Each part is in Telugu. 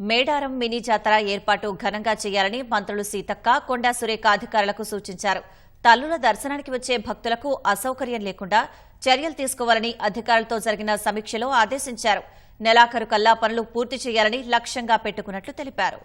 మేడారం మినీ జాతర ఏర్పాటు ఘనంగా చేయాలని మంత్రులు సీతక్క కొండా సురేఖ అధికారులకు సూచించారు. తల్లుల దర్శనానికి వచ్చే భక్తులకు అసౌకర్యం లేకుండా చర్యలు తీసుకోవాలని అధికారులతో జరిగిన సమీక్షలో ఆదేశించారు. నెలాఖరు కల్లా పనులు పూర్తి చేయాలని లక్ష్యంగా పెట్టుకున్నట్లు తెలిపారు.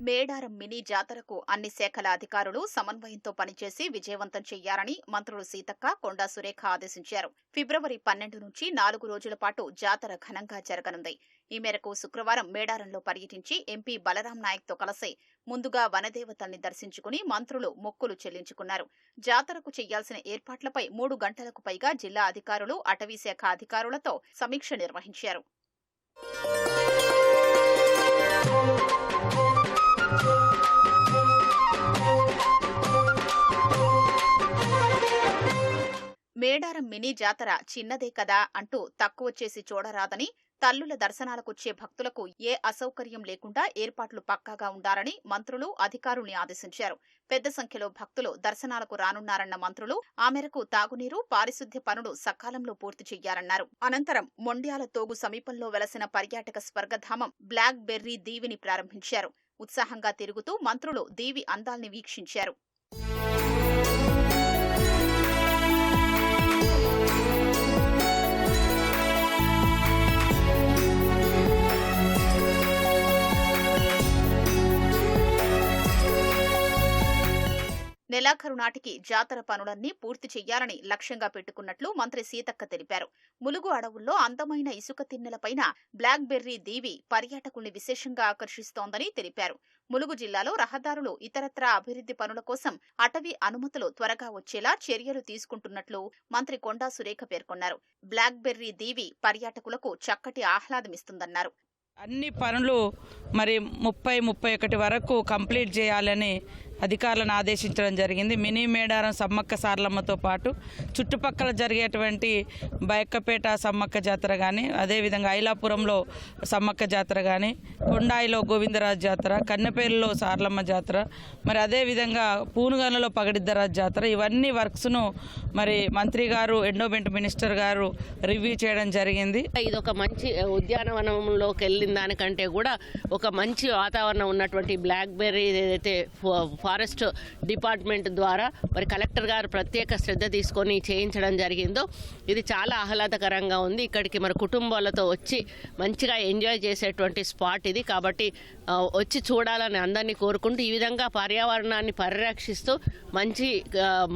మేడారం మినీ జాతరకు అన్ని శాఖల అధికారులు సమన్వయంతో పనిచేసి విజయవంతం చేయాలని మంత్రులు సీతక్క కొండా సురేఖ ఆదేశించారు. ఫిబ్రవరి పన్నెండు నుంచి నాలుగు రోజుల పాటు జాతర ఘనంగా జరగనుంది. ఈ మేరకు శుక్రవారం మేడారంలో పర్యటించి ఎంపీ బలరాం నాయక్తో కలిసి ముందుగా వనదేవతల్ని దర్శించుకుని మంత్రులు మొక్కులు చెల్లించుకున్నారు. జాతరకు చేయాల్సిన ఏర్పాట్లపై మూడు గంటలకు పైగా జిల్లా అధికారులు అటవీ శాఖ అధికారులతో సమీక్ష నిర్వహించారు. మేడారం మినీ జాతర చిన్నదే కదా అంటూ తక్కువ చేసి చూడరాదని తల్లుల దర్శనాలకొచ్చే భక్తులకు ఏ అసౌకర్యం లేకుండా ఏర్పాట్లు పక్కాగా ఉండాలని మంత్రులు అధికారుల్ని ఆదేశించారు. పెద్ద సంఖ్యలో భక్తులు దర్శనాలకు రానున్నారన్న మంత్రులు ఆ మేరకు తాగునీరు పారిశుద్ధ్య పనులు సకాలంలో పూర్తి చేయాలన్నారు అనంతరం మొండ్యాల తోగు సమీపంలో వెలసిన పర్యాటక స్వర్గధామం బ్లాక్ బెర్రీ దీవిని ప్రారంభించారు. ఉత్సాహంగా తిరుగుతూ మంత్రులు దేవి అందాల్ని వీక్షించారు. నెలాఖరు నాటికి జాతర పనులన్నీ పూర్తి చేయాలని లక్ష్యంగా పెట్టుకున్నట్లు మంత్రి సీతక్క తెలిపారు. ములుగు అడవుల్లో అందమైన ఇసుక తిన్నెలపైన బ్లాక్ బెర్రీ దీవి పర్యాటకుల్ని విశేషంగా ఆకర్షిస్తోందని తెలిపారు. ములుగు జిల్లాలో రహదారులు ఇతరత్రా అభివృద్ధి పనుల కోసం అటవీ అనుమతులు త్వరగా వచ్చేలా చర్యలు తీసుకుంటున్నట్లు మంత్రి కొండా సురేఖ పేర్కొన్నారు. బ్లాక్ బెర్రీ దీవి పర్యాటకులకు చక్కటి ఆహ్లాదమిస్తుందన్నారు అన్ని పనులు మరి ముప్పై ముప్పై ఒకటి వరకు కంప్లీట్ చేయాలని అధికారులను ఆదేశించడం జరిగింది. మినీ మేడారం సమ్మక్క సార్లమ్మతో పాటు చుట్టుపక్కల జరిగేటువంటి బయక్కపేట సమ్మక్క జాతర కానీ అదేవిధంగా ఐలాపురంలో సమ్మక్క జాతర కానీ కొండాయిలో గోవిందరాజు జాతర కన్నెపేరులో సార్లమ్మ జాతర మరి అదేవిధంగా పూనుగనలో పగడిద్దరాజు జాతర ఇవన్నీ వర్క్స్ను మరి మంత్రి గారు ఎండోమెంట్ మినిస్టర్ గారు రివ్యూ చేయడం జరిగింది. ఇది ఒక మంచి ఉద్యానవనంలోకి వెళ్ళిన దానికంటే కూడా ఒక ఒక మంచి వాతావరణం ఉన్నటువంటి బ్లాక్ బెర్రీ ఏదైతే ఫారెస్ట్ డిపార్ట్మెంట్ ద్వారా మరి కలెక్టర్ గారు ప్రత్యేక శ్రద్ధ తీసుకొని చేయించడం జరిగిందో ఇది చాలా ఆహ్లాదకరంగా ఉంది. ఇక్కడికి మరి కుటుంబాలతో వచ్చి మంచిగా ఎంజాయ్ చేసేటువంటి స్పాట్ ఇది. కాబట్టి వచ్చి చూడాలని అందరినీ కోరుకుంటూ ఈ విధంగా పర్యావరణాన్ని పరిరక్షిస్తూ మంచి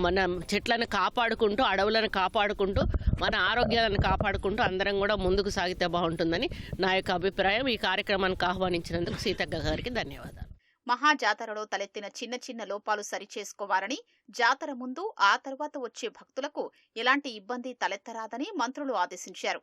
మన చెట్లను కాపాడుకుంటూ అడవులను కాపాడుకుంటూ మన ఆరోగ్యాలను కాపాడుకుంటూ అందరం కూడా ముందుకు సాగితే బాగుంటుందని నా యొక్క అభిప్రాయం. ఈ కార్యక్రమానికి ఆహ్వానించినందుకు సీతక్క గారికి ధన్యవాదాలు. మహా జాతరలో తలెత్తిన చిన్న చిన్న లోపాలు సరిచేసుకోవాలని జాతర ముందు ఆ తర్వాత వచ్చే భక్తులకు ఎలాంటి ఇబ్బంది తలెత్తరాదని మంత్రులు ఆదేశించారు.